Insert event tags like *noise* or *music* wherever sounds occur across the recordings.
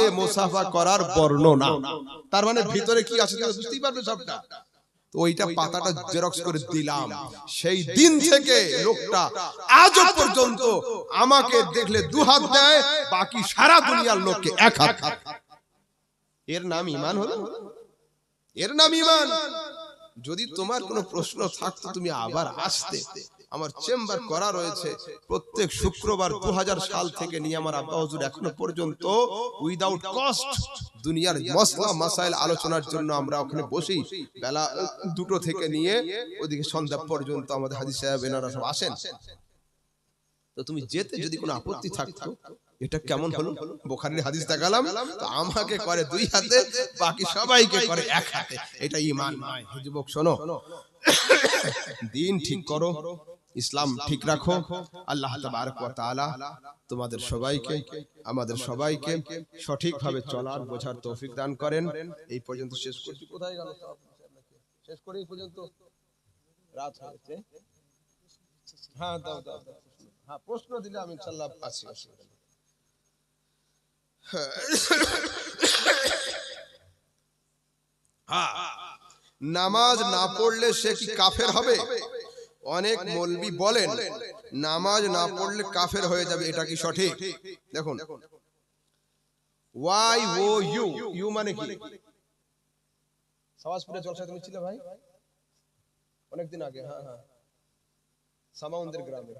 হাতে মোসাফা করার বর্ণনা। তার মানে ভিতরে কি আছে বুঝতেই পারবে সবটা। ওইটা পাতাটা জেরক্স করে দিলাম। সেই দিন থেকে লোকটা আজও পর্যন্ত আমাকে দেখলে দু হাত দেয়, বাকি সারা দুনিয়ার লোককে এক হাত। এর নাম ইমান হলো? এর নাম ইমান। যদি তোমার কোনো প্রশ্ন থাকতো, তুমি আবার আসতে। আমার চেম্বার করা রয়েছে। প্রত্যেক শুক্রবার দু হাজার সাল থেকে নিয়ে আমার আব্বা হুজুর এখনও পর্যন্ত উইদাউট কস্ট দুনিয়ার মশলা মাসাইল আলোচনার জন্য আমরা ওখানে বসি। বেলা দুটো থেকে নিয়ে ওদিকে সন্ধ্যা পর্যন্ত আমাদের হাদিস সাহেব এনারা সব আসেন। তো তুমি যেতে যদি কোনো আপত্তি থাকতো এটা কেমন হলো? বোখারির হাদিস দেখালাম তো আমাকে করে দুই হাতে বাকি সবাইকে করে এক হাতে। এটা ইমান নয় যুবক শোনো। দিন ঠিক করো ইসলাম ঠিক রাখো। আল্লাহ তাআলা তোমাদের সবাইকে, আমাদের সবাইকে সঠিকভাবে চলার বোঝার তৌফিক দান করেন। এই পর্যন্ত শেষ করছি। কোথায় গেল শেষ করে এই পর্যন্ত? রাত হয়েছে হ্যাঁ দাও দাও। হ্যাঁ প্রশ্ন দিলে আমি ইনশাআল্লাহ আছি হ্যাঁ। নামাজ না পড়লে সে কি কাফের হবে? অনেক মলবি বলেন নামাজ না পড়লে কাফের হয়ে যাবে এটা কি সঠিক? দেখুন। ওয়াই ও ইউ ইউ মানে কি? সওয়াজপুরে জলসা তুমি ছিলে ভাই? অনেকদিন আগে হ্যাঁ হ্যাঁ। সামাউন্দের গ্রামে।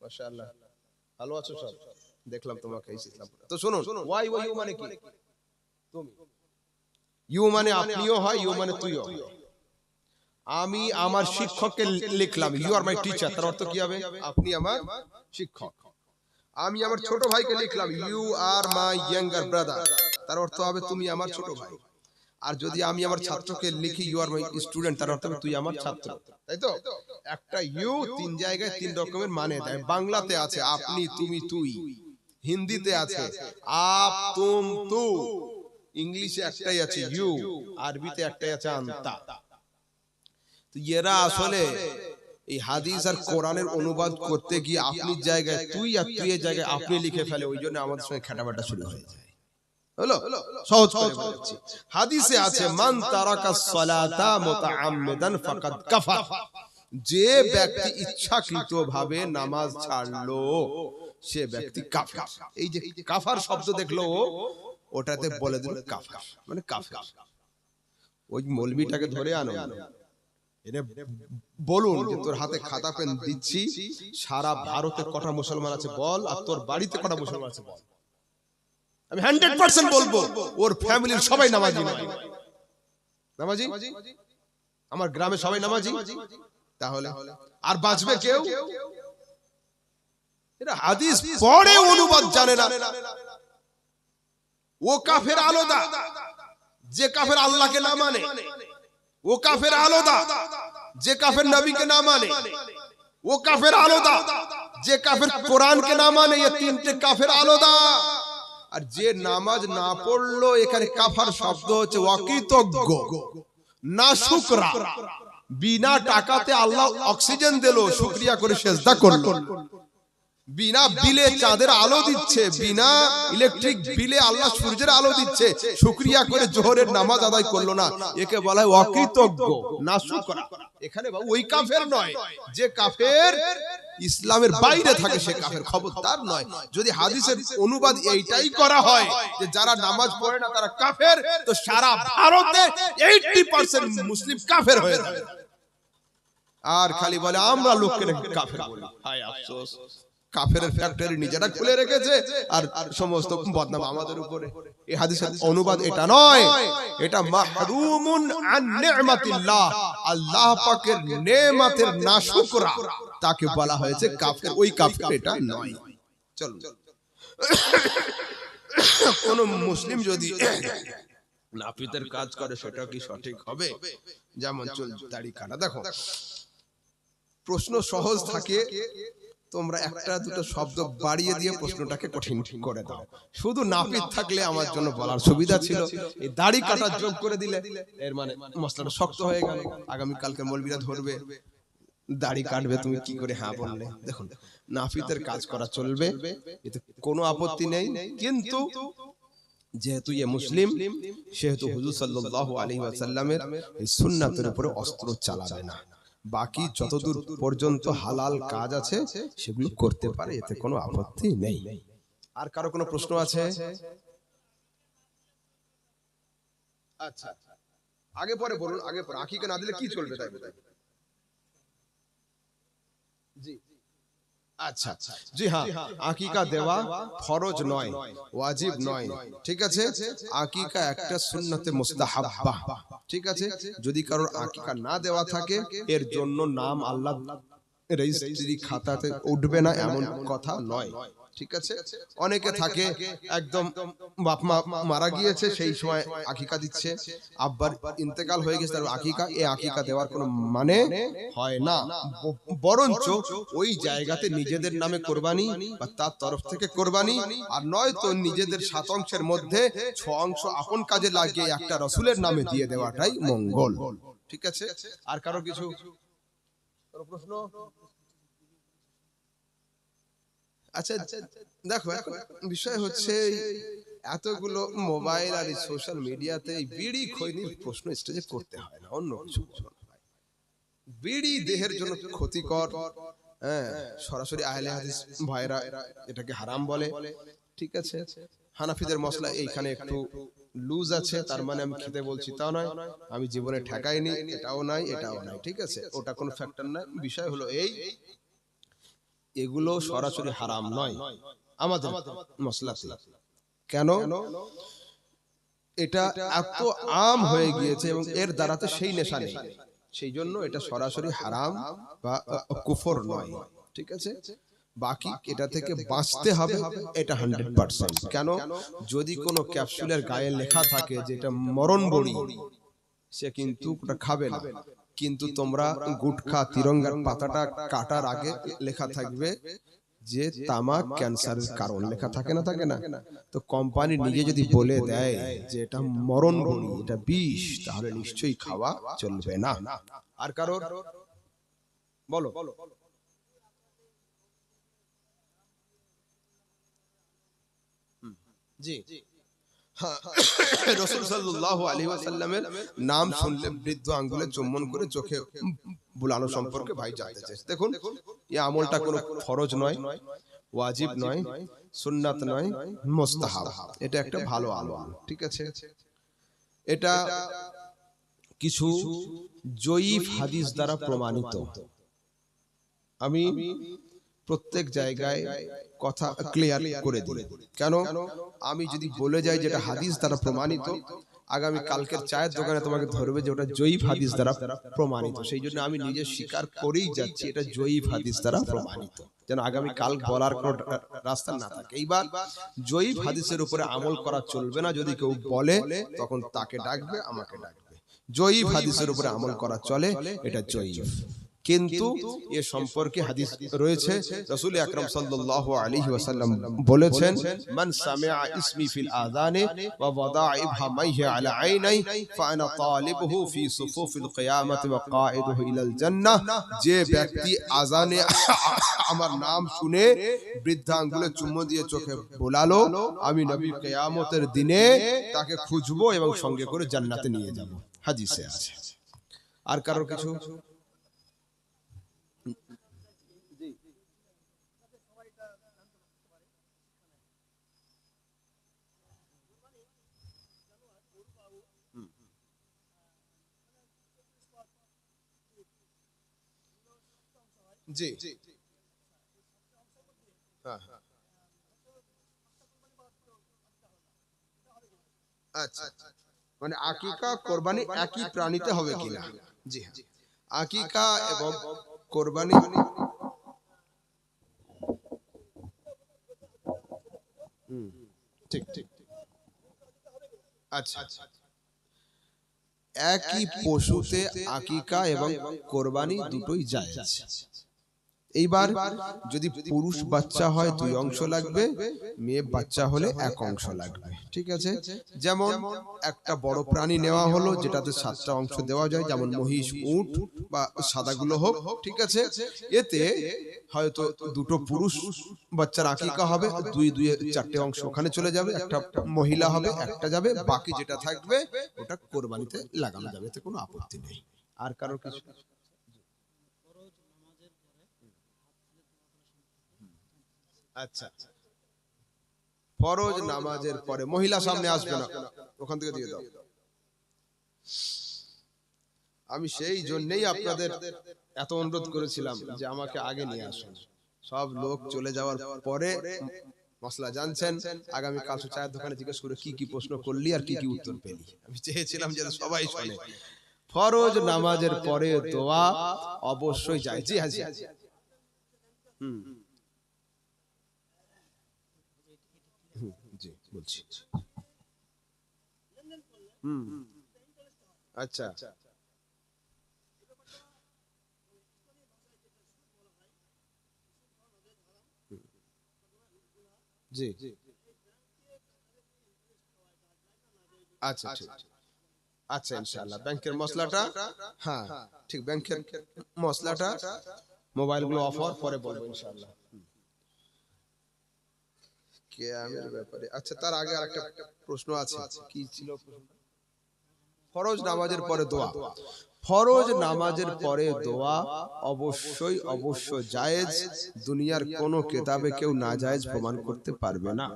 মাশাআল্লাহ। ভালো আছো সব? দেখলাম তোমাকে এই ইসলাম তো শুনুন ওয়াই ও ইউ মানে কি? তুমি। ইউ মানে আপনিও হয় ইউ মানে তুইও হয়। আমি আমার শিক্ষককে লিখলাম। ইউ আর মাই টিচার তার অর্থ কি হবে? আপনি আমার শিক্ষক। আমি আমার ছোট ভাইকে লিখলাম। You are my younger brother তার অর্থ হবে তুমি আমার ছোট ভাই। আর যদি আমি আমার ছাত্রকে লিখি ইউ আর মাই স্টুডেন্ট তার অর্থ হবে তুই আমার ছাত্র। তাই তো? একটা ইউ তিন জায়গায় তিন রকমের মানে দেয়। বাংলাতে আছে আপনি তুমি তুই। হিন্দিতে আছে আপ তুম তু। ইংলিশে একটাই আছে ইউ আরবিতে একটাই আছে আন্তা এরা আসলে এই হাদিস আর কোরআনের অনুবাদ করতে গিয়ে আপনি জায়গায় তুই আর তুই জায়গায় আপনি লিখে ফেলে ওই জন্য আমাদের সঙ্গে খেটাবাটা শুরু হয়ে যায়। হলো? সহজ করে বলছি। হাদিসে আছে মান তারাকা সালাতা মুতাআম্মিদান ফাকাদ কাফার যে ব্যক্তি ইচ্ছাকৃত ভাবে নামাজ ছাড়লো সে ব্যক্তি কাফের। এই যে কাফার শব্দ দেখল ও, ওটাতে বলে দিল কাফার। মানে কাফের। ওই মৌলবিটাকে ধরে আনো। বলুন যে তোর হাতে খাতা পেন দিচ্ছি, সারা ভারতে কটা মুসলমান আছে বল, আর তোর বাড়িতে কটা মুসলমান আছে বল। আমি হান্ড্রেড পার্সেন্ট বলব, ওর ফ্যামিলির সবাই নামাজি নামাজি? আমার গ্রামে সবাই নামাজি? তাহলে আর বাঁচবে কেউ? এরা হাদিস পড়ে, অনুবাদ জানে না। ও কাফের আলাদা, যে কাফের আল্লাহকে না মানে। ও কাফের আলাদা যে কাফের নবীকে না মানে ও কাফের আলাদা যে কাফের কোরআনকে না মানে এই তিনটে কাফের আলাদা আর যে নামাজ না পড়ল এখানে কাফার শব্দ হচ্ছে অকৃতজ্ঞ না শুকরা বিনা টাকাতে আল্লাহ অক্সিজেন দিল শুক্রিয়া করে সেজদা করল বিনা বিলে চাঁদের আলো দিচ্ছে, বিনা ইলেকট্রিক বিলে আল্লাহ সূর্যের আলো দিচ্ছে। শুক্রিয়া করে জোহরের নামাজ আদায় করল না। একে বলা হয় অকৃতজ্ঞ। না শুকরা এখানে ওই কাফের নয়। যে কাফের ইসলামের বাইরে থাকে, সে কাফের। খবরদার নয়। যদি হাদিসের অনুবাদ এইটাই করা হয় যে যারা নামাজ পড়ে না, তারা কাফের, তো সারা ভারতে এইটি পার্সেন্ট মুসলিম কাফের হয়ে যাবে। আর খালি বলে, আমরা লোককে কাফের বলি। হায় আফসোস। কাফের ফ্যাক্টরি নিজেরা খুলে রেখেছে আর সমস্ত বদনাম আমাদের উপরে। এই হাদিসের অনুবাদ এটা নয় এটা মাহরুমুন আন নি'মাতিল্লাহ। আল্লাহ পাকের নাশুকরা। তাকে বলা হয়েছে কাফের। ওই কাফের এটা নয়। চলুন কোন মুসলিম যদি নাপিতের কাজ করে সেটা কি সঠিক হবে? যেমন চল দাড়ি কাটা দেখো প্রশ্ন সহজ থাকে তোমরা একটা দুটো শব্দ বাড়িয়ে দিয়ে প্রশ্নটাকে কঠিন করে দাও। শুধু নাপিত থাকলে আমার জন্য বলার সুবিধা ছিল। এই দাড়ি কাটার যোগ করে দিলে এর মানে মশলাটা শক্ত হয়ে গেল। আগামী কালকে মলবিরা ধরবে দাড়ি কাটবে তুমি কি করে হ্যাঁ বললে? দেখুন নাপিতের কাজ করা চলবে এতে কোনো আপত্তি নেই। কিন্তু যেহেতু ইয়ে মুসলিম সেহেতু হুজুর সাল্লাল্লাহু আলাইহি ওয়াসাল্লামের এই সুন্নাতের উপরে অস্ত্র চালাবে না। বাকি যতদূর পর্যন্ত হালাল কাজ আছে সেগুলো করতে পারে এতে কোনো আপত্তি নেই। আর কারও কোনো প্রশ্ন আছে? আচ্ছা। আগে পরে বলুন আগে পরে আকিকা না দিলে কি চলবে তাই তাই জি আচ্ছা জি হ্যাঁ আকিকা দেওয়া ফরজ নয় ওয়াজিব নয়। ঠিক আছে? আকিকা একটা সুন্নতে মুস্তাহাব্বা। ঠিক আছে? যদি কারোর আকিকা না দেওয়া থাকে এর জন্য নাম আল্লাহ রেজিস্ট্রি খাতাতে উঠবে না এমন কথা নয়। ঠিক আছে? অনেকে থাকে একদম বাপ মা মারা গিয়েছে সেই সময় আকিকা দিচ্ছে। আব্বার ইন্তেকাল হয়ে গেছে তার আকিকা এ আকিকা দেওয়ার কোনো মানে হয় না। বরঞ্চ ওই জায়গাতে নিজেদের নামে কোরবানি বা তার তরফ থেকে কোরবানি আর নয় তো নিজেদের সাত অংশের মধ্যে ছ অংশ আপন কাজে লাগিয়ে একটা রসুলের নামে দিয়ে দেওয়াটাই মঙ্গল। ঠিক আছে? আর কারও কিছু প্রশ্ন? আচ্ছা দেখো এখন বিষয় হচ্ছে এতগুলো মোবাইল আর সোশ্যাল মিডিয়াতে বিড়ি খৈনির প্রশ্ন স্টেজে করতে হয় না অন্য কিছু না। বিড়ি দেহের জন্য ক্ষতিকর হ্যাঁ সরাসরি আহলে হাদিস ভাইরা এটাকে হারাম বলে। ঠিক আছে? হানাফিদের মশলা এইখানে একটু লুজ আছে তার মানে আমি খেতে বলছি তা নয়। আমি জীবনে ঠেকাইনি এটাও নাই এটাও নাই ঠিক আছে? ওটা কোনো ফ্যাক্টর নয়। বিষয় হলো এই এগুলো সরাসরি হারাম নয় আমাদের মশলাতে কেন? এটা এত আম হয়ে গিয়েছে এবং এর দ্বারাতে সেই নেশা নেই। সেই জন্য এটা সরাসরি হারাম বা কুফর নয়। ঠিক আছে? বাকি এটা থেকে বাঁচতে হবে এটা হান্ড্রেড পার্সেন্ট কেন? যদি কোনো ক্যাপসুলের গায়ে লেখা থাকে যে এটা মরণ বড়ি সে কিন্তু খাবে না। কিন্তু তোমরা গুটখা তিরঙ্গার পাতাটা কাটার আগে লেখা থাকবে যে তামাক ক্যান্সারের কারণ। লেখা থাকে না থাকে না? তো কোম্পানি নিজে যদি বলে দেয় যে এটা মরণ বড়ি এটা বিষ তাহলে নিশ্চয়ই খাওয়া চলবে না। আর কারোর বলো। জি। হ্যাঁ, *coughs* রসুল সাল্লাল্লাহু আলাইহি ওয়াসাল্লামের নাম শুনলে বৃদ্ধ আঙ্গুলে চুম্বন করে চোখে বুলানো সম্পর্কে ভাই জানতে চাইছে দেখুন, এই আমলটা কোনো ফরজ নয়, ওয়াজিব নয়, সুন্নাত নয়, মোস্তাহাব। এটা একটা ভালো আমল, ঠিক আছে? এটা কিছু জয়ীফ হাদিস দ্বারা প্রমাণিত। আমি প্রত্যেক জায়গায় কথা ক্লিয়ার করে দিই। কেন? আমি যদি বলে যাই যেটা হাদিস দ্বারা প্রমাণিত আগামী কালকের চায়ের দোকানে তোমাকে ধরবে যে ওটা জয়ীফ হাদিস দ্বারা প্রমাণিত। সেই জন্য আমি নিজে স্বীকার করেই যাচ্ছি এটা জয়ীফ হাদিস দ্বারা প্রমাণিত। যেন আগামী কাল বলার কোনো রাস্তা না থাকে। এইবার জয়ীফ হাদিসের উপরে আমল করা চলবে না। যদি কেউ বলে তখন তাকে ডাকবে আমাকে ডাকবে। জয়ীফ হাদিসের উপরে আমল করা চলে এটা জয়ীফ। কিন্তু এ সম্পর্কে হাদিস রয়েছে। রাসূল আকরাম সাল্লাল্লাহু আলাইহি ওয়াসাল্লাম বলেছেন, মান সামিআ ইসমি ফিল আযানে ওয়া ওয়াদা'a ইবহামাইহি আলা আইনাই ফাআনা তালিবুহু ফি সুফুফিল কিয়ামাতি ওয়া কাঈদুহু ইলাল জান্নাহ। যে ব্যক্তি আযানে *laughs* আমার নাম শুনে বৃদ্ধা আঙ্গুলে চুম্বন দিয়ে চোখে বোলালো, আমি নবী কিয়ামতের দিনে তাকে খুঁজবো এবং সঙ্গে করে জান্নাতে নিয়ে যাব। হাদিসে আছে। আর কারোর কিছু? জি। হ্যাঁ। আচ্ছা। মানে আকিকা কোরবানি একই প্রাণীতে হবে কিনা? জি হ্যাঁ। আকিকা এবং কোরবানি ঠিক ঠিক আচ্ছা। একই পশুতে আকিকা এবং কোরবানি দুটোই জায়েজ এইবার যদি পুরুষ বাচ্চা হয় দুই অংশ লাগবে মেয়ে বাচ্চা হলে এক অংশ লাগবে ঠিক আছে? যেমন একটা বড় প্রাণী নেওয়া হলো যেটাতে সাতটা অংশ দেওয়া যায় যেমন মহিষ উট বা সাদাগুলো হোক ঠিক আছে? এতে হয়তো দুটো পুরুষ বাচ্চার আকিকা হবে দুই দুই চারটে অংশ ওখানে চলে যাবে একটা মহিলা হবে একটা যাবে বাকি যেটা থাকবে ওটা কোরবানিতে লাগানো যাবে এতে কোনো আপত্তি নেই আর কারোর কিছু আচ্ছা। ফরজ নামাজের পরে মহিলা সামনে আসবে না। ওখান থেকে দিয়ে দাও। আমি সেই জন্যই আপনাদের এত অনুরোধ করেছিলাম যে আমাকে আগে নিয়ে আসুন। সব লোক চলে যাওয়ার পরে মশলা জানছেন। আগামী কাল চায়ের দোকানে জিজ্ঞেস করে কি কি প্রশ্ন করলি আর কি কি উত্তর পেলি। আমি চেয়েছিলাম যে সবাই শোনে। ফরজ নামাজের পরে দোয়া অবশ্যই যায়। জি হাজি। হুম হুম, জি বলছি। হুম। আচ্ছা। জি। আচ্ছা ঠিক। আচ্ছা ইনশাআল্লাহ। ব্যাংকের মশলাটা হ্যাঁ ঠিক। ব্যাংকের মশলাটা মোবাইলগুলো অফার পরে বলব, ইনশাআল্লাহ। কেয়ামের ব্যাপারে আচ্ছা তার আগে আরেকটা প্রশ্ন আছে। কি ছিল ফরজ নামাজের পরে দোয়া। ফরজ নামাজের পরে দোয়া অবশ্যই অবশ্য জায়েজ। দুনিয়ার কোন কেতাবে কেউ না জায়েজ প্রমাণ করতে পারবে না।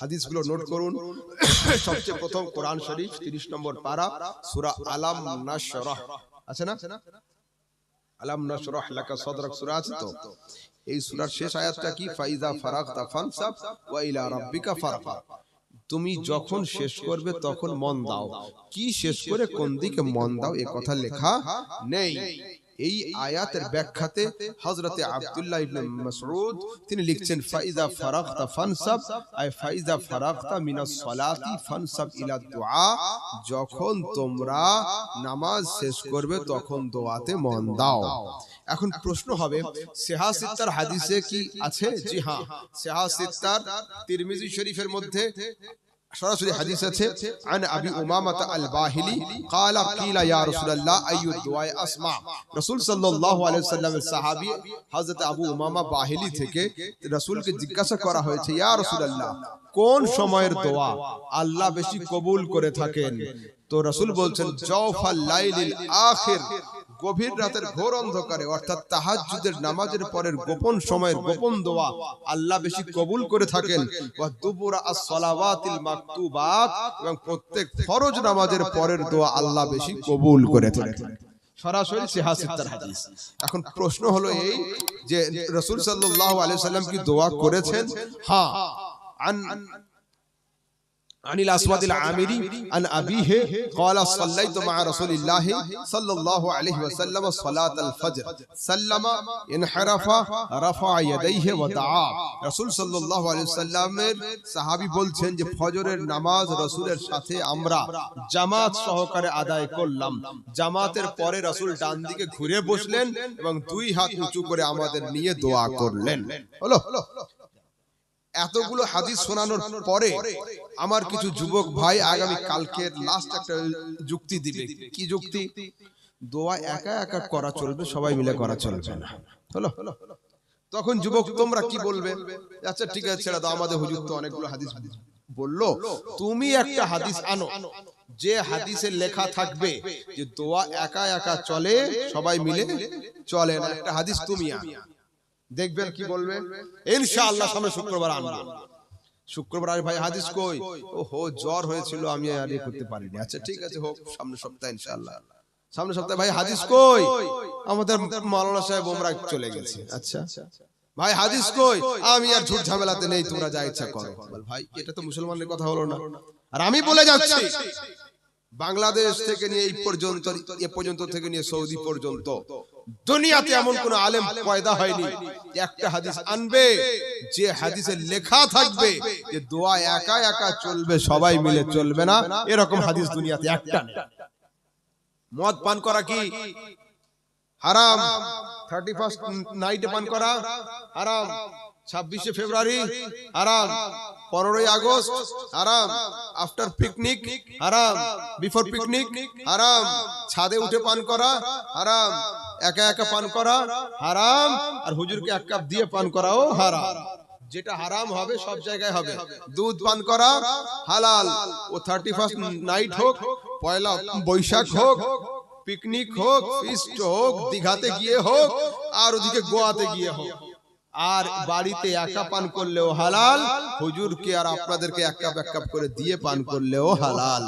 হাদিসগুলো নোট করুন। *coughs* সবচেয়ে প্রথম কোরআন শরীফ 30 নম্বর পারা সূরা আলাম নাশরাহ আছে না? আলাম নাশরাহ লাকা সাদরাক সূরা আছে তো? এই সূরার শেষ আয়াতটা কি? ফাইজা ফারাগতা ফানসাব ওয়া ইলা রাব্বিকা ফারফা। তুমি যখন শেষ করবে তখন মন দাও। কি শেষ করে কোন দিকে মন দাও এ কথা লেখা নেই। এই আয়াতের ব্যাখ্যাতে হযরতে আব্দুল্লাহ ইবনে মাসউদ তিনি লিখছেন ফাইজা ফারাগতা ফানসাব আই ফাইজা ফারাগতা মিনাস সালাতি ফানসাব ইলা দুআ যখন তোমরা নামাজ শেষ করবে তখন দোয়াতে মন দাও। এখন প্রশ্ন হবে সেহা সিত্তার হাদিসে কি আছে? জি হ্যাঁ। সেহা সিত্তার তিরমিজি শরীফের মধ্যে সরাসরি হাদিস আছে আন আবি উমামাতা আল বাহিলি قال قيل يا رسول الله اي الدعاء اسمع রাসূল সাল্লাল্লাহু আলাইহি সাল্লামের সাহাবী হযরত আবু উমামা বাহিলি থেকে রাসূলকে জিজ্ঞাসা করা হয়েছে ইয়া রাসূলুল্লাহ কোন সময়ের দোয়া আল্লাহ বেশি কবুল করে থাকেন তো রাসূল বলছেন জওফাল লাইলিল আখির গভীর রাতের ঘোর অন্ধকারে অর্থাৎ তাহাজ্জুদের নামাজের পরের গোপন সময়ের গোপন দোয়া আল্লাহ বেশি কবুল করে থাকেন। ওয়া দুবুরা আস-সালাওয়াতিল মাকতুবাত এবং প্রত্যেক ফরজ নামাজের পরের দোয়া আল্লাহ বেশি কবুল করে থাকেন। সরাসরি সিহাসিত্তার হাদিস। এখন প্রশ্ন হলো এই যে রাসূল সাল্লাল্লাহু আলাইহি সাল্লাম কি দোয়া করেছেন? হ্যাঁ। আন عن الأسود العامري عن أبيه قال صليت مع رسول الله صلى الله عليه وسلم صلاة الفجر سلم انحرف رفع يديه ودعا رسول صلى الله عليه وسلم সাহাবী বলছেন যে ফজরের নামাজ রাসূলের সাথে আমরা জামাত সহকারে আদায় করলাম জামাতের পরে রাসূল ডান দিকে ঘুরে বসলেন এবং দুই হাত উঁচু করে আমাদের নিয়ে দোয়া করলেন হলো এতগুলো হাদিস শোনানোর পরে আমার কিছু যুবক ভাই আগামী কালকের লাস্ট একটা যুক্তি দিবে। কি যুক্তি? দোয়া একা একা করা চলবে সবাই মিলে করা চলবে। না হলো? তখন যুবক তোমরা কি বলবে? আচ্ছা ঠিক আছে ছেড়ে দাও আমাদের হুজুর তো অনেকগুলো হাদিস বলল তুমি একটা হাদিস আনো। যে হাদিসে লেখা থাকবে যে দোয়া একা একা চলে সবাই মিলে চলে না একটা হাদিস তুমি আনো। দেখবেন কি বলবে? ইনশাআল্লাহ সামনে শুক্রবার আনব। শুক্রবার আর ভাই হাদিস কই? ও হো জ্বর হয়েছিল আমি আর ইয়ে করতে পারিনি। আচ্ছা ঠিক আছে হোক সামনে সপ্তাহে ইনশাআল্লাহ। সামনে সপ্তাহে ভাই হাদিস কই? আমাদের মাওলানা সাহেব ওমরা চলে গেছে। আচ্ছা। ভাই হাদিস কই? আমি আর ঝুট ঝামেলাতে নেই তোমরা যা ইচ্ছা করো বল ভাই। এটা তো মুসলমানের কথা হলো না। আর আমি বলে যাচ্ছি। বাংলাদেশ থেকে নিয়ে এই পর্যন্ত এ পর্যন্ত থেকে নিয়ে সৌদি পর্যন্ত দুনিয়াতে এমন কোন আলেম পয়দা হয়নি যে একটা হাদিস আনবে যে হাদিসে লেখা থাকবে যে দোয়া একা একা চলবে সবাই মিলে চলবে না? এরকম হাদিস দুনিয়াতে একটা মদ পান করা কি? হারাম। থার্টি ফার্স্ট নাইটে পান করা? হারাম। ছাব্বিশে ফেব্রুয়ারি আরাম পনেরোই আগস্ট আরাম আফটার পিকনিক আরাম বিফোর পিকনিক আরাম ছাদে উঠে পান করা হারাম। একা একা পান করা হারাম। আর হুজুরকে এক কাপ দিয়ে পান করাও হারাম। যেটা হারাম হবে সব জায়গায় হবে। দুধ পান করা হালাল। ও থার্টি ফার্স্ট নাইট হোক পয়লা বৈশাখ হোক পিকনিক হোক ফিস্ট হোক দিঘাতে গিয়ে হোক আর ওদিকে গোয়াতে গিয়ে হোক। আর বাড়িতে একা পান করলেও হালাল। হুজুরকে আর আপনাদেরকে এক কাপ এক কাপ করে দিয়ে পান করলেও হালাল।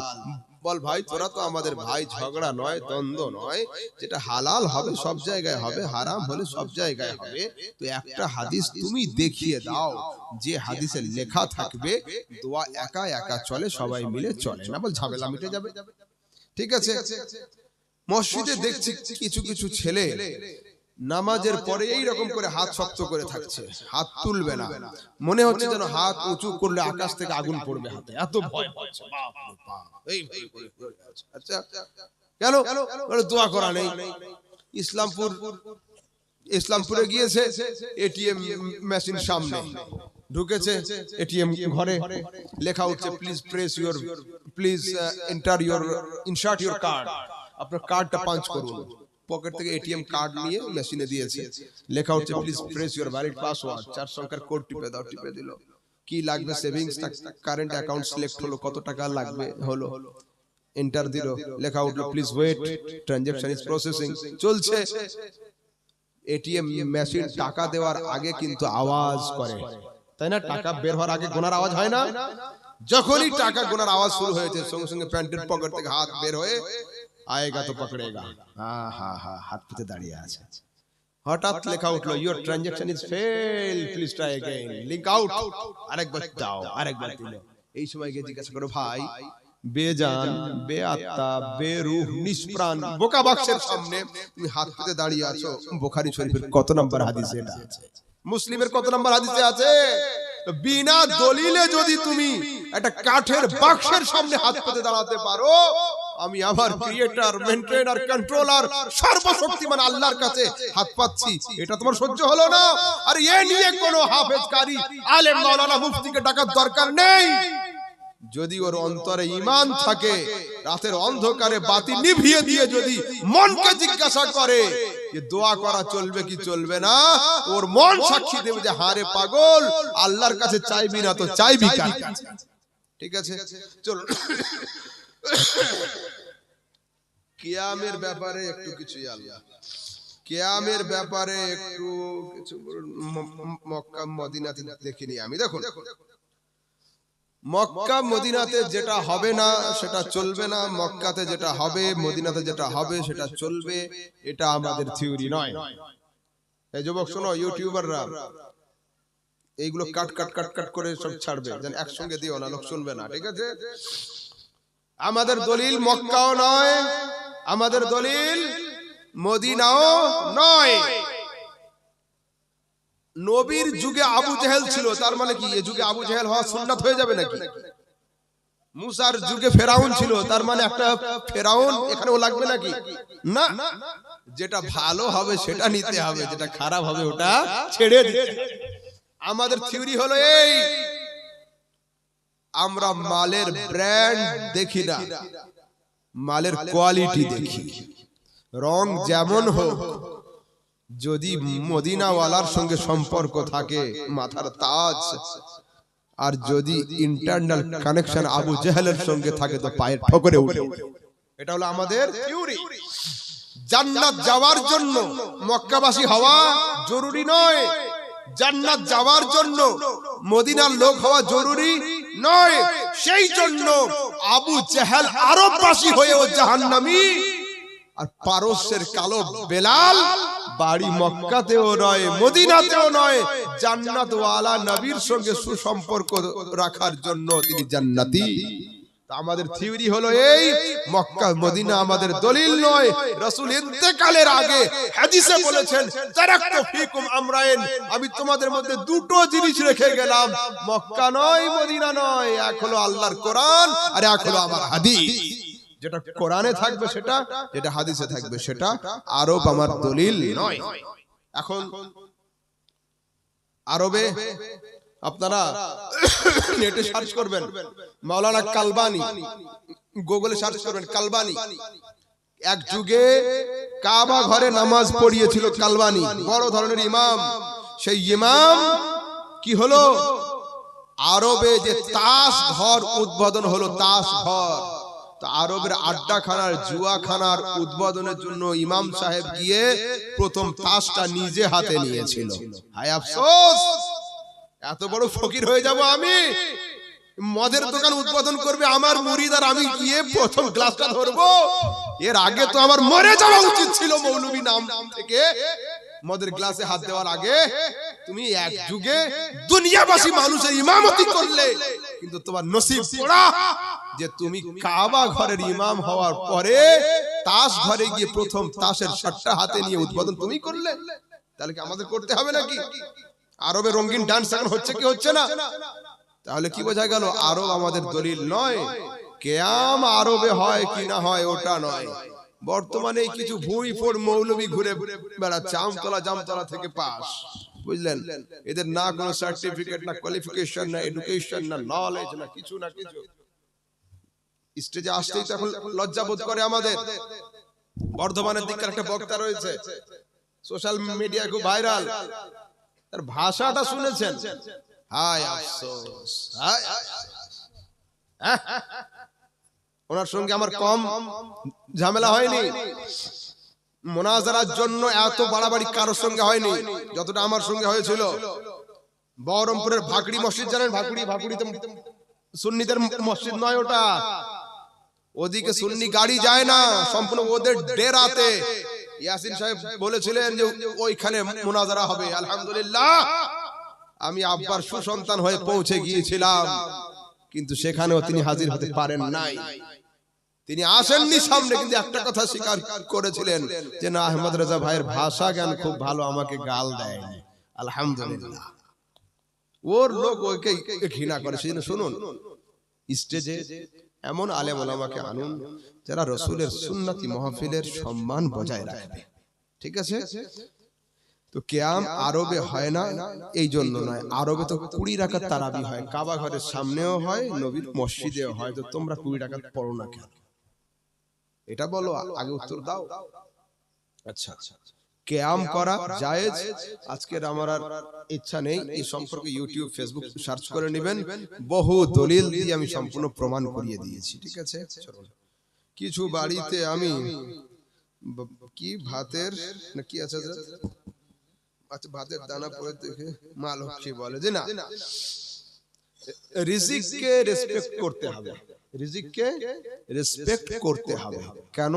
বল ভাই তোরা তো আমাদের ভাই ঝগড়া নয় দ্বন্দ্ব নয়। যেটা হালাল হবে সব জায়গায় হবে হারাম হলে সব জায়গায় হবে। তো একটা হাদিস তুমি দেখিয়ে দাও। যে হাদিসে লেখা থাকবে দোয়া একা একা চলে সবাই মিলে চলে। না বল ঝামেলা মিটে যাবে? ঠিক আছে। মসজিদে দেখছি কিছু কিছু ছেলে নামাজের পরে এই রকম করে হাত শক্ত করে থাকছে হাত তুলবে না। মনে হচ্ছে যেন হাত উঁচু করলে আকাশ থেকে আগুন পড়বে হাতে। এত ভয় পাচ্ছে। আচ্ছা কেন? দোয়া করা নেই। ইসলামপুর ইসলামপুরে গিয়েছে এটিএম মেশিন সামনে। ঢুকেছে এটিএম ঘরে। লেখা হচ্ছে please press your please enter your insert your card আপনার কার্ডটা পাঞ্চ করুন। পকেট থেকে এটিএম কার্ড নিয়ে মেশিনে দিয়েছে। লেখা হচ্ছে please press your valid password চার সংখ্যার কোড টিপে দাও টিপে দিল। কি লাগবে সেভিংস কারেন্ট অ্যাকাউন্ট সিলেক্ট হলো কত টাকা লাগবে? হলো। এন্টার দিল। লেখা উঠল please wait transaction is processing চলছে। এটিএম মেশিন টাকা দেওয়ার আগে কিন্তু আওয়াজ করে। তাই না? টাকা বের হওয়ার আগে গোনার আওয়াজ হয় না? যখনই টাকা গোনার আওয়াজ শুরু হয়েছে সঙ্গে সঙ্গে প্যান্টের পকেট থেকে হাত বের হয়ে আয়েগা তো পকড়েগা হ্যাঁ হ্যাঁ হ্যাঁ হাত পেতে দাঁড়িয়ে আছে হঠাৎ লেখা উঠলো your transaction is fail please try again link out আরেকবার দাও আরেকবার দিল এই সময় গিয়ে জিজ্ঞাসা করো ভাই বেজান বেআত্মা বেরুহ নিষ্প্রাণ বোকা বাক্সের সামনে তুমি হাত পেতে দাঁড়িয়ে আছো বুখারী শরীফের কত নম্বর হাদিসে এটা আছে মুসলিমের কত নম্বর হাদিসে আছে বিনা দলিলে যদি তুমি একটা কাঠের বাক্সের সামনে হাত পেতে দাঁড়াতে পারো আমি আমার ক্রিয়েটার মেনটেনার কন্ট্রোলার সর্বশক্তিমান আল্লাহর কাছে হাত পাচ্ছি। এটা তোমার সহ্য হলো না। আর এ নিয়ে কোনো হাফেজ কারি আলেম মাওলানা মুফতিকে ডাকার দরকার নেই। যদি ওর অন্তরে ইমান থাকে রাতের অন্ধকারে বাতি নিভিয়ে দিয়ে যদি মনকে জিজ্ঞাসা করে যে দোয়া করা চলবে কি চলবে না? ওর মন সাক্ষী দেবে যে হারে পাগল আল্লাহর কাছে চাইবি না তো চাইবি ঠিক আছে চলো *coughs* কিয়ামের ব্যাপারে একটু কিছু আল্লাহ কিয়ামের ব্যাপারে একটু কিছু মক্কা, মদিনাতে দেখিনি আমি। দেখুন, মক্কা, মদিনাতে যেটা হবে না, সেটা চলবে না। মক্কাতে যেটা হবে, মদিনাতে যেটা হবে, সেটা চলবে। এটা আমাদের থিওরি নয়। যুবক, শোনো, ইউটিউবাররা এইগুলো কাট কাট কাট কাট করে সব ছাড়বে। যেন একসঙ্গে দিও না, লোক শুনবে না, ঠিক আছে? আমাদের দলিল মক্কাও নয় আমাদের দলিল মদিনাও নয়। নবীর যুগে আবু জেহেল ছিল তার মানে কি? এই যুগে আবু জেহেল হওয়া সুন্নাত হয়ে যাবে নাকি? মুসার যুগে ফেরাউন ছিল তার মানে একটা ফেরাউন এখানেও লাগবে নাকি? না। যেটা ভালো হবে সেটা নিতে হবে যেটা খারাপ হবে ওটা ছেড়ে দিতে। আমাদের থিওরি হলো এই আমরা মালের ব্র্যান্ড দেখি না। মালের কোয়ালিটি দেখি। রং যেমন হোক যদি মদিনাওয়ালার সঙ্গে সম্পর্ক থাকে মাথার তাজ। আর যদি ইন্টারনাল কানেকশন আবু জেহেলের সঙ্গে থাকে তো পায়ের ঠকরে উঠে। এটা হলো আমাদের থিওরি জান্নাত যাওয়ার জন্য মক্কাবাসী হওয়া জরুরি নয়। জান্নাত যাওয়ার জন্য মদিনার লোক হওয়া জরুরি নয়, সেই জন্য আবু জেহেল আরববাসী হয়েও জাহান্নামী। আর পারস্যের কালো বেলাল বাড়ি মক্কাতেও নয়, মদিনাতেও নয়, জান্নাতওয়ালা নবীর সঙ্গে সুসম্পর্ক রাখার জন্য তিনি জান্নাতি। আমাদের থিওরি হলো এই মক্কা মদিনা আমাদের দলিল নয়। রাসূল ইন্তেকালের আগে হাদিসে বলেছেন তারাক্তু ফিকুম আমরাইন। আমি তোমাদের মধ্যে দুটো জিনিস রেখে গেলাম। মক্কা নয় মদিনা নয় এক হলো আল্লাহর কোরআন আর এক হলো আমার হাদিস। যেটা কোরআনে থাকবে সেটা যেটা হাদিসে থাকবে সেটা আরব আমার দলিল নয়। এখন আরবে আপনারা নেটে সার্চ করবেন। মাওলানা কালবানি। গুগলে সার্চ করবেন, কালবানি। এক যুগে কাবা ঘরে নামাজ পড়িয়েছিল কালবানি। বড় ধরনের ইমাম। সেই ইমাম কি হলো? আরবে যে তাস ঘর উদ্বোধন হলো, তাস ঘর। আরবের আড্ডাখানার, জুয়াখানার উদ্বোধনের জন্য ইমাম সাহেব গিয়ে প্রথম তাসটা নিজে হাতে নিয়েছিল। হায় আফসোস! এত বড় ফকির হয়ে যাব আমি? মদের দোকান উদ্বোধন করবে আমার মুরিদ আর আমি গিয়ে প্রথম গ্লাসটা ধরবো। এর আগে তো আমার মরে যাওয়া উচিত ছিল মৌলবী নাম থেকে। মদের গ্লাসে হাত দেওয়ার আগে তুমি এক যুগে দুনিয়াবাসী মানুষের ইমামতি করলে কিন্তু তোমার নসিব পড়া যে তুমি কাবা ঘরের ইমাম হওয়ার পরে তাস ঘরে গিয়ে প্রথম তাসের শাটটা হাতে নিয়ে উদ্বোধন তুমি করলে। তাহলে কি আমাদের করতে হবে নাকি? আরবে রঙিন ডান্স এখন হচ্ছে কি হচ্ছে না? তাহলে কি বোঝা গেল আরব আমাদের দলিল নয় কেয়াম আরবে হয় কি না হয় ওটা নয়। বর্তমানে কিছু ভুঁই ফোড় মৌলবি ঘুরে বেড়াচ্ছে আমতলা জামতলা থেকে পাস বুঝলেন? এদের না কোনো সার্টিফিকেট না কোয়ালিফিকেশন না এডুকেশন না নলেজ না কিছু না কিছু। স্টেজে আসতেই তো এখন লজ্জা বোধ করে আমাদের। বর্ধমানের দিককার একটা বক্তা রয়েছে। সোশ্যাল মিডিয়া খুব ভাইরাল তার ভাষাটা শুনেছেন? হায় আফসোস? ওনার সঙ্গে আমার কম ঝামেলা হয়নি। মোনাজারার জন্য এত বাড়াবাড়ি কারোর সঙ্গে হয়নি যতটা আমার সঙ্গে হয়েছিল। বহরমপুরের ভাকড়ি মসজিদ জানেন? ভাকড়ি ভাকড়িতে সুন্নিদের মসজিদ নয় ওটা। ওদিকে সুন্নি গাড়ি যায় না সম্পূর্ণ ওদের ডেরাতে। ইয়াসিন সাহেব বলেছিলেন যে ওইখানে মোনাজারা হবে। আলহামদুলিল্লাহ। আমি আব্বার সুসন্তান হয়ে পৌঁছে গিয়েছিলাম। কিন্তু সেখানেও তিনি হাজির হতে পারেন নাই। তিনি আসেননি সামনে কিন্তু একটা কথা স্বীকার করেছিলেন যে না আহমদ রেজা ভাইয়ের ভাষা জ্ঞান খুব ভালো আমাকে গাল দেয়নি। আলহামদুলিল্লাহ। ওর লোক ওকে ঘৃণা করে সেজন্য শুনুন স্টেজে এমন আলেম ওলামাকে আনুন যারা রসুলের সুন্নতি মহফিলের সম্মান বজায় রাখবে। ঠিক আছে? তো কেয়াম আরবে হয় না, এই জন্য নয়। আরবে তো কুড়ি রাখার তারাবি হয়, কাবা ঘরের সামনেও হয়, নবীর মসজিদেও হয়। তো তোমরা কুড়ি রাখার পড়ো না কেন? এটা বলো, আগে উত্তর দাও। আচ্ছা আচ্ছা। কেয়াম করা জায়েজ। আজকের আমার আর ইচ্ছা নেই এই সম্পর্কে ইউটিউব ফেসবুক সার্চ করে নেবেন। বহু দলিল দিয়ে আমি সম্পূর্ণ প্রমাণ করিয়ে দিয়েছি ঠিক আছে? কিছু বাড়িতে আমি কি ভাতের না কি আছে আচ্ছা ভাতের দানা পরে দেখে মা লক্ষ্মী বলে যে না রিজিককে রেসপেক্ট করতে হবে। রিজিককে রেসপেক্ট করতে হবে। কেন?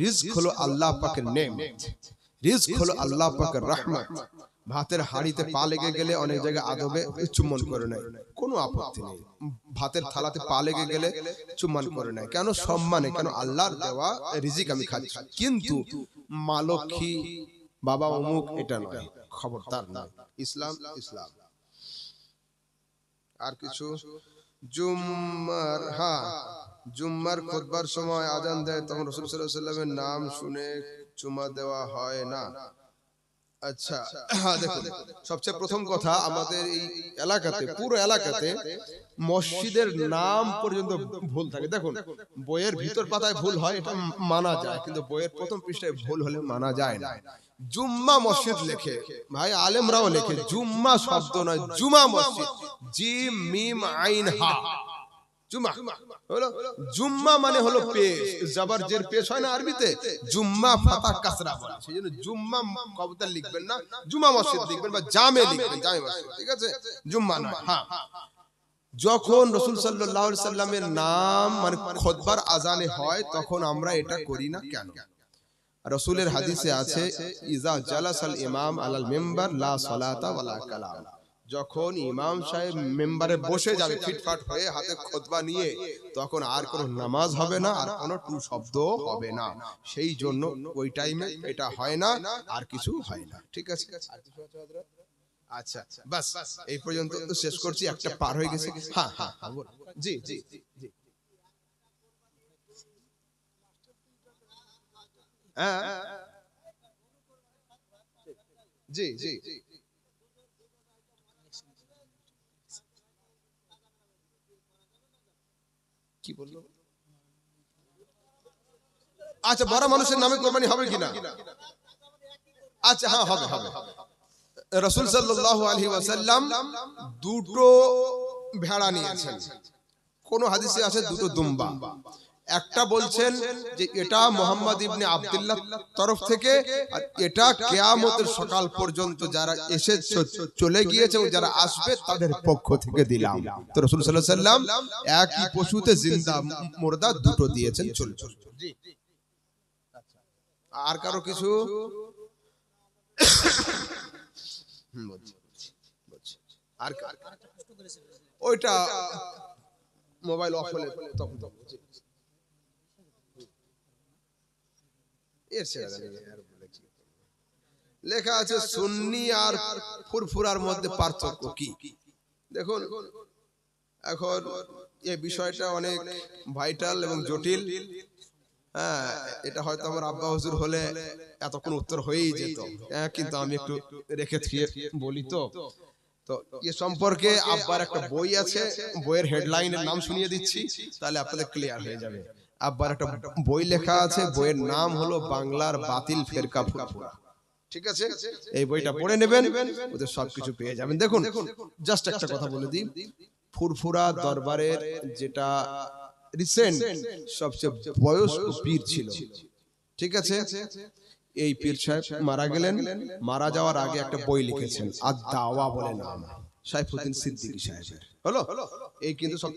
রিজক হলো আল্লাহ পাকের নেম রিজক হলো আল্লাহ পাকের রহমত। ভাতের হাড়িতে পা লেগে গেলে অনেক জায়গায় আদবে চুম্বন করে নেয়। কোনো আপত্তি নেই। ভাতের থালাতে পা লেগে গেলে চুম্বন করে নেয়। কেন সম্মানে? কেন আল্লাহর দেওয়া রিজিক আমি খাচ্ছি। কিন্তু মা লক্ষ্মী বাবা অমুক এটা নয় খবরদার নয়। ইসলাম ইসলাম আর কিছু? জুম্মার হ্যাঁ। জুম্মার খুতবার সময় আজান দেয় তখন রসুল সাল্লাল্লাহু আলাইহি সাল্লামের নাম শুনে চুমা দেওয়া হয় না। আচ্ছা হ্যাঁ দেখুন সবচেয়ে প্রথম কথা আমাদের এই এলাকাতে পুরো এলাকাতে মসজিদের নাম পর্যন্ত ভুল থাকে। দেখুন বইয়ের ভিতর পাতায় ভুল হয় এটা মানা যায় কিন্তু বইয়ের প্রথম পৃষ্ঠায় ভুল হলে মানা যায় না। জুম্মা মসজিদ লেখে। ভাই আলেমরাও লেখে জুম্মা শব্দ নয় জুমা মসজিদ। জিম মিম আইন হা। জুম্মা। হলো জুম্মা মানে হলো পেশ। জবর জের পেশ হয় না আরবিতে জুম্মা ফাতা কাসরা বলে সেই জন্য জুম্মা কবিতা লিখবেন না জুমা মসজিদ লিখবেন বা জামে লিখবেন জামে মসজিদ ঠিক আছে? জুম্মা নয় হ্যাঁ। যখন রসুল সাল্লাহ সাল্লামের নাম মানে খোদবার আজানে হয় তখন আমরা এটা করি না কেন? রসুলের হাদিসে আছে ইজা জালাসাল ইমাম আলাল মেম্বার লা সালাতা ওয়ালা কালাম। যখন ইমাম সাহেব মেম্বারে বসে যাবে ফিটফাট হয়ে হাতে খোদবা নিয়ে তখন আর কোনো নামাজ হবে না আর কোনো টু শব্দ হবে না। সেই জন্য ওই টাইমে এটা হয় না আর কিছু হয় না। ঠিক আছে? আচ্ছা বাস এই পর্যন্ত তো শেষ করছি একটা পার হয়ে গেছে। হ্যাঁ হ্যাঁ জি জি জি হ্যাঁ জি জি। কি বলল? আচ্ছা বড় মানুষের নামে কোরবানি হবে কিনা? আচ্ছা হ্যাঁ হবে হবে। রসুল সাল্লাহ আলহি ওয়াসাল্লাম দুটো ভেড়া নিয়েছেন। কোন হাদিসে আছে দুটো দুম্বা। একটা বলছেন যে এটা মোহাম্মদ ইবনে আব্দুল্লাহ তরফ থেকে আর এটা কেয়ামতের সকাল পর্যন্ত যারা এসে চলে গিয়েছে ও যারা আসবে তাদের পক্ষ থেকে দিলাম। তো রসুল আলাইহি সাল্লাম একই পশুতে জিন্দা মুর্দা দুটো দিয়েছেন চলে আর কারও কিছু। আর কার ওইটা মোবাইল অফ হলে তখন তখন এর। লেখা আছে সুন্নি আর ফুরফুরার মধ্যে পার্থক্য কি? দেখুন এখন এই বিষয়টা অনেক ভাইটাল এবং জটিল। হ্যাঁ এটা হয়তো আমার আব্বা হুজুর হলে এতক্ষণ উত্তর হয়েই যেত। হ্যাঁ, কিন্তু আমি একটু রেখে থিয়ে বলি তো। তো। এ সম্পর্কে আব্বার একটা বই আছে বইয়ের হেডলাইনের নাম শুনিয়ে দিচ্ছি তাহলে আপনাদের ক্লিয়ার হয়ে যাবে। আব্বার একটা বই লেখা আছে বইয়ের নাম হলো বাংলার বাতিল ফেরকা ফুরফুরা ঠিক আছে? এই বইটা পড়ে নেবেন ওদের সবকিছু পেয়ে যাবেন। দেখুন জাস্ট একটা কথা বলে দিই। ফুরফুরা দরবারের যেটা রিসেন্ট সবচেয়ে বয়স্ক পীর ছিল। ঠিক আছে? এই পীর সাহেব মারা গেলেন মারা যাওয়ার আগে একটা বই লিখেছেন আর দাওয়া বলে নাম। সাইফুদ্দিন সিদ্দিকী সাহেবের। হলো? এই কিন্তু সব